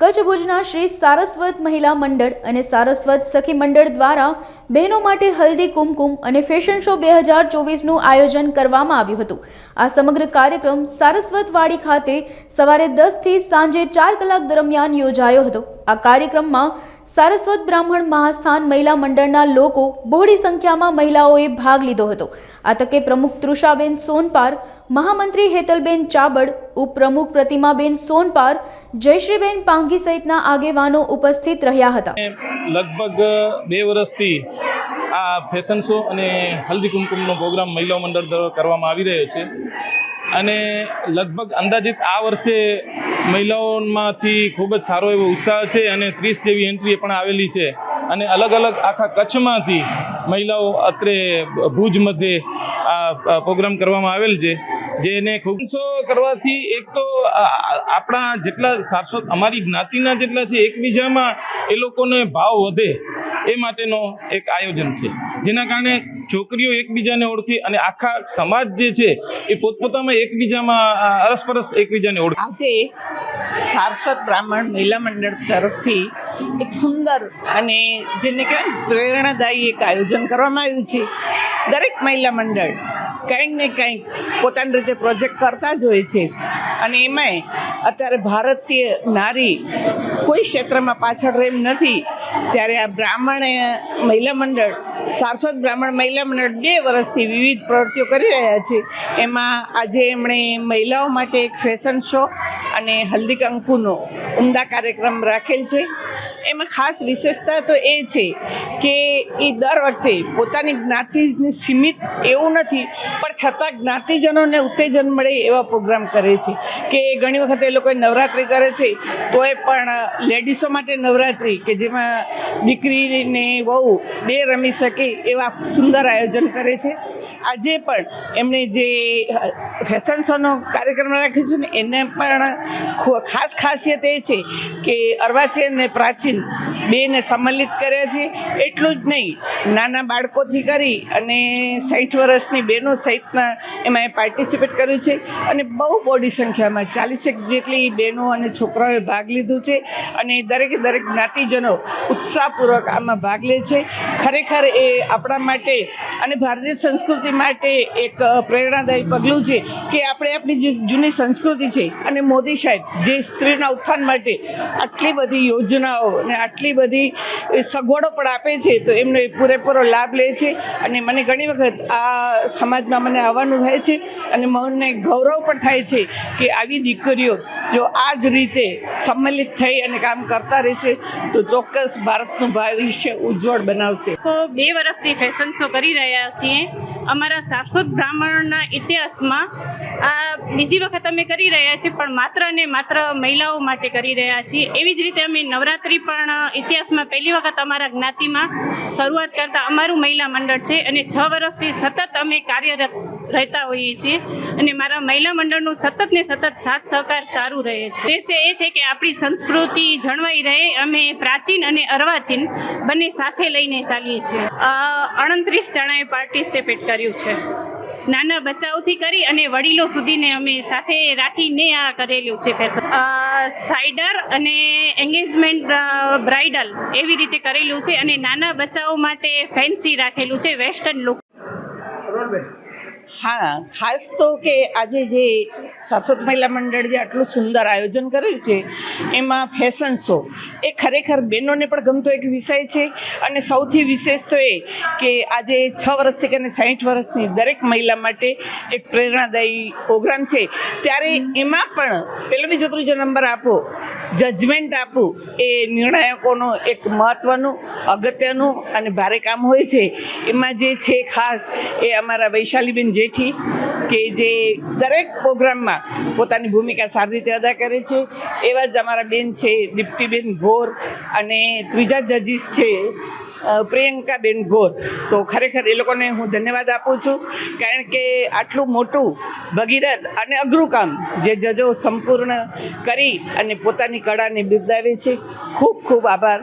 કચ્છ ભુજના શ્રી સારસ્વત મહિલા મંડળ અને સારસ્વત સખી મંડળ દ્વારા બહેનો માટે હલ્દી કુમકુમ અને ફેશન શો બે હજાર ચોવીસનું આયોજન કરવામાં આવ્યું હતું. આ સમગ્ર કાર્યક્રમ સારસ્વત વાડી ખાતે સવારે દસથી સાંજે ચાર કલાક દરમિયાન યોજાયો હતો. આ કાર્યક્રમમાં સારસ્વત બ્રાહ્મણ મહાસ્થાન મહિલા મંડળના લોકો બહોળી સંખ્યામાં મહિલાઓએ ભાગ લીધો હતો. આ તકે પ્રમુખ તૃષાબેન સોનપાર, મહામંત્રી હેતલબેન ચાબડ, ઉપપ્રમુખ પ્રતિમાબેન સોનપાર, જયશ્રીબેન પાંગી સહિતના આગેવાનો ઉપસ્થિત રહ્યા હતા. લગભગ બે વર્ષથી આ ફેશન શો અને હલ્દી કુમકુમનો પ્રોગ્રામ મહિલા મંડળ દ્વારા કરવામાં આવી રહ્યો છે. અને લગભગ અંદાજિત આ વર્ષે મહિલાઓમાંથી ખૂબ જ સારો એવો ઉત્સાહ છે અને ત્રીસ જેવી એન્ટ્રી પણ આવેલી છે. અને અલગ અલગ આખા કચ્છમાંથી મહિલાઓ અત્રે ભુજ મધ્યે આ પ્રોગ્રામ કરવામાં આવેલ છે, જેને ખૂબ કરવાથી એક તો આપણા જેટલા સારસ્વત, અમારી જ્ઞાતિના જેટલા છે, એકબીજામાં એ લોકોને ભાવ વધે એ માટેનો એક આયોજન છે. જેના કારણે છોકરીઓ એકબીજાને ઓળખી અને આખા સમાજ જે છે એ પોતપોતામાં એકબીજામાં અરસપરસ એકબીજાને ઓળખે. આજે સારસ્વત બ્રાહ્મણ મહિલા મંડળ તરફથી એક સુંદર અને જેને કહેવાય પ્રેરણાદાયી એક આયોજન કરવામાં આવ્યું છે. દરેક મહિલા મંડળ કંઈક ને કંઈક પોતાની રીતે પ્રોજેક્ટ કરતા જ હોય છે. અને એમાંય અત્યારે ભારતીય નારી કોઈ ક્ષેત્રમાં પાછળ રેમ નથી. ત્યારે આ બ્રાહ્મણ મહિલા મંડળ, સારસ્વત બ્રાહ્મણ મહિલા મંડળ બે વર્ષથી વિવિધ પ્રવૃત્તિઓ કરી રહ્યા છે. એમાં આજે એમણે મહિલાઓ માટે એક ફેશન શો અને હલ્દી કંકુનો ઉમદા કાર્યક્રમ રાખેલ છે. એમાં ખાસ વિશેષતા તો એ છે કે એ દર વખતે પોતાની જ્ઞાતિને સીમિત એવું નથી, પણ છતાં જ્ઞાતિજનોને ઉત્તેજન મળે એવા પ્રોગ્રામ કરે છે. કે ઘણી વખત એ લોકો નવરાત્રિ કરે છે, તોય પણ લેડીઝો માટે નવરાત્રિ કે જેમાં દીકરીને વહુ બે રમી શકે એવા સુંદર આયોજન કરે છે. આજે પણ એમણે જે ફેશન શોનો કાર્યક્રમ રાખ્યો છે ને એને પણ ખાસ ખાસિયત એ છે કે અર્વાચીન અને પ્રાચીન બેને સંમલિત કર્યા છે, એટલું જ નહીં. નાના બાળકોથી કરી અને સાઠ વર્ષની બહેનો સહિતના એમાં એ પાર્ટિસિપેટ કર્યું છે અને બહુ બોડી સંખ્યામાં ચાલીસેક જેટલી બહેનો અને છોકરાઓએ ભાગ લીધું છે અને દરેકે દરેક જ્ઞાતિજનો ઉત્સાહપૂર્વક આમાં ભાગ લે છે. ખરેખર એ આપણા માટે અને ભારતીય સંસ્કૃતિ માટે એક પ્રેરણાદાયી પગલું છે કે આપણે આપણી જે જૂની સંસ્કૃતિ છે અને મોદી સાહેબ જે સ્ત્રીના ઉત્થાન માટે આટલી બધી યોજનાઓ અને આટલી બધી સગવડો પણ આપે છે, તો એમનો એ પૂરેપૂરો લાભ લે છે. અને મને ઘણી વખત આ સમાજમાં મને આવવાનું થાય છે અને મને ગૌરવ પણ થાય છે કે આવી દીકરીઓ જો આ જ રીતે સંમેલિત થઈ અને કામ કરતા રહેશે, તો ચોક્કસ ભારતનું ભવિષ્ય ઉજ્જવળ બનાવશે. તો બે વર્ષથી ફેશન શો કરી રહ્યા છીએ. અમારા સારસ્વત બ્રાહ્મણના ઇતિહાસમાં આ બીજી વખત અમે કરી રહ્યા છીએ, પણ માત્ર ને માત્ર મહિલાઓ માટે કરી રહ્યા છીએ. એવી જ રીતે અમે નવરાત્રિ પણ ઇતિહાસમાં પહેલી વખત અમારા જ્ઞાતિમાં શરૂઆત કરતા અમારું મહિલા મંડળ છે અને છ વર્ષથી સતત અમે કાર્યરત રહેતા હોઈએ છીએ. અને મારા મહિલા મંડળનું સતત ને સતત સાથ સહકાર સારું રહે છે. ઉદ્દેશ્ય એ છે કે આપણી સંસ્કૃતિ જળવાઈ રહે, અમે પ્રાચીન અને અર્વાચીન બંને સાથે લઈને ચાલીએ છીએ. અડત્રીસ જણાએ પાર્ટિસિપેટ કર્યું છે. નાના બચ્ચાઓથી કરી અને વડીલો સુધીને અમે સાથે રાખીને આ કરેલું છે ફેશન સાઇડર અને એન્ગેજમેન્ટ બ્રાઇડલ એવી રીતે કરેલું છે અને નાના બચ્ચાઓ માટે ફેન્સી રાખેલું છે વેસ્ટર્ન લુક હા, ખાસ તો કે આજે જે સરસ્વત મહિલા મંડળ જે આટલું સુંદર આયોજન કર્યું છે, એમાં ફેશન શો એ ખરેખર બહેનોને પણ ગમતો એક વિષય છે અને સૌથી વિશેષ તો એ કે આજે છ વર્ષથી કરીને સાહીઠ વર્ષની દરેક મહિલા માટે એક પ્રેરણાદાયી પ્રોગ્રામ છે. ત્યારે એમાં પણ પેલો બીજો ત્રીજો નંબર આપો જજમેન્ટ આપવું એ નિર્ણાયકોનો એક મહત્ત્વનું અગત્યનું અને ભારે કામ હોય છે. એમાં જે છે ખાસ એ અમારા વૈશાલીબેન જેઠી કે જે દરેક પ્રોગ્રામમાં પોતાની ભૂમિકા સારી રીતે અદા કરે છે. એવા જ અમારા બેન છે, દીપ્તિબેન ઘોર અને ત્રીજા જજીસ છે પ્રિયંકાબેન ઘોર તો ખરેખર એ લોકોને હું ધન્યવાદ આપું છું. કારણ કે આટલું મોટું ભગીરથ અને અઘરું કામ જે જજો સંપૂર્ણ કરી અને પોતાની કળાને બિરદાવે છે. ખૂબ ખૂબ આભાર.